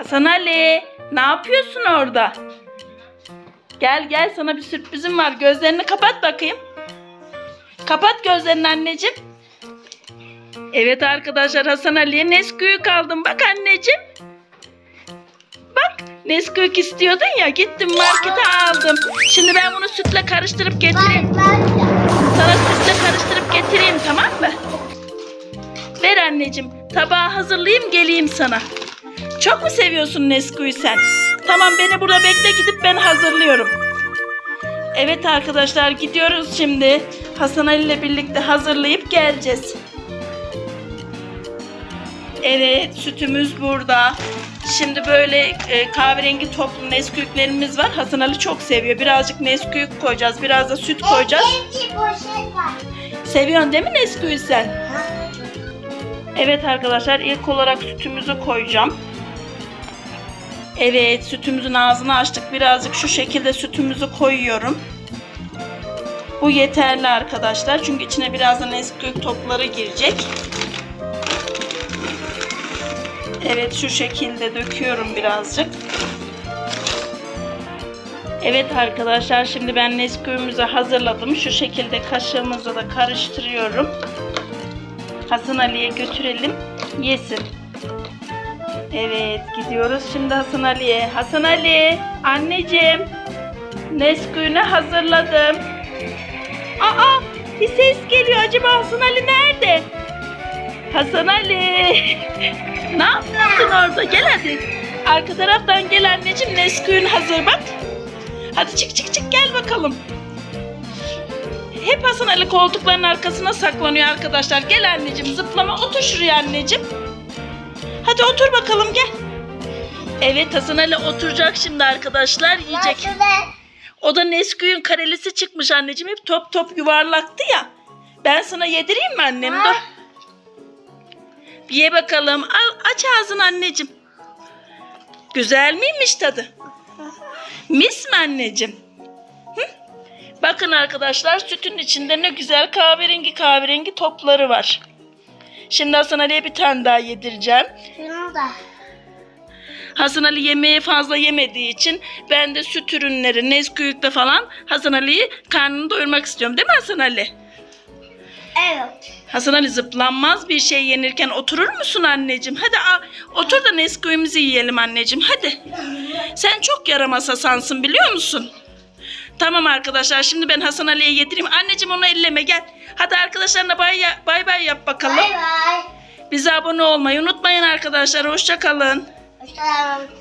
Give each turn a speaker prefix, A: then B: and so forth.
A: Hasan Ali ne yapıyorsun orada? Gel gel sana bir sürprizim var. Gözlerini kapat bakayım. Kapat gözlerini anneciğim. Evet arkadaşlar Hasan Ali'ye Nesquik aldım. Bak anneciğim. Bak Nesquik istiyordun ya gittim markete aldım. Şimdi ben bunu sütle karıştırıp getireyim. Sana sütle karıştırıp getireyim tamam mı? Ver anneciğim. Tabağı hazırlayayım geleyim sana. Çok mu seviyorsun Nesquik'i sen? Tamam beni burada bekle gidip ben hazırlıyorum. Evet arkadaşlar gidiyoruz şimdi. Hasan Ali ile birlikte hazırlayıp geleceğiz. Evet sütümüz burada. Şimdi böyle e, kahverengi toplu Nesquik'lerimiz var. Hasan Ali çok seviyor. Birazcık Nesquik koyacağız. Biraz da süt koyacağız.
B: Var.
A: Seviyorsun değil mi Nesquik'i sen? Evet arkadaşlar ilk olarak sütümüzü koyacağım. Evet sütümüzün ağzını açtık. Birazcık şu şekilde sütümüzü koyuyorum. Bu yeterli arkadaşlar. Çünkü içine birazdan Nesquik topları girecek. Evet şu şekilde döküyorum birazcık. Evet arkadaşlar şimdi ben Nesquik'imizi hazırladım. Şu şekilde kaşığımızla da karıştırıyorum. Hasan Ali'ye götürelim yesin. Evet gidiyoruz şimdi Hasan Ali'ye. Hasan Ali anneciğim Nesquik'ini hazırladım. Aa bir ses geliyor acaba Hasan Ali nerede? Hasan Ali ne yapıyorsun orada gel hadi. Arka taraftan gel anneciğim Nesquik'in hazır bak. Hadi çık çık çık gel bakalım. Hep Hasan Ali koltukların arkasına saklanıyor arkadaşlar. Gel anneciğim zıplama otur şuraya anneciğim. Hadi otur bakalım gel. Evet Hasan Ali oturacak şimdi arkadaşlar yiyecek. O da Nesquik'in karelisi çıkmış anneciğim. Hep top top yuvarlaktı ya. Ben sana yedireyim mi annem? Dur. Ye bakalım. Al, aç ağzını anneciğim. Güzel miymiş tadı? Mis mi anneciğim? Hı? Bakın arkadaşlar sütün içinde ne güzel kahverengi kahverengi topları var. Şimdi Hasan Ali'ye bir tane daha yedireceğim.
B: Şunu da.
A: Hasan Ali yemeği fazla yemediği için ben de süt ürünleri, Nesquik'te falan Hasan Ali'yi karnını doyurmak istiyorum. Değil mi Hasan Ali?
B: Evet.
A: Hasan Ali zıplanmaz bir şey yenirken oturur musun anneciğim? Hadi a, otur da Nesquik'imizi yiyelim anneciğim hadi. Sen çok yaramaz Hasan'sın biliyor musun? Tamam arkadaşlar şimdi ben Hasan Ali'ye yedireyim. Anneciğim onu elleme gel. Hadi arkadaşlarına bay bay, bay yap bakalım.
B: Bay bay.
A: Bize abone olmayı unutmayın arkadaşlar. Hoşça kalın.
B: Hoşçakalın.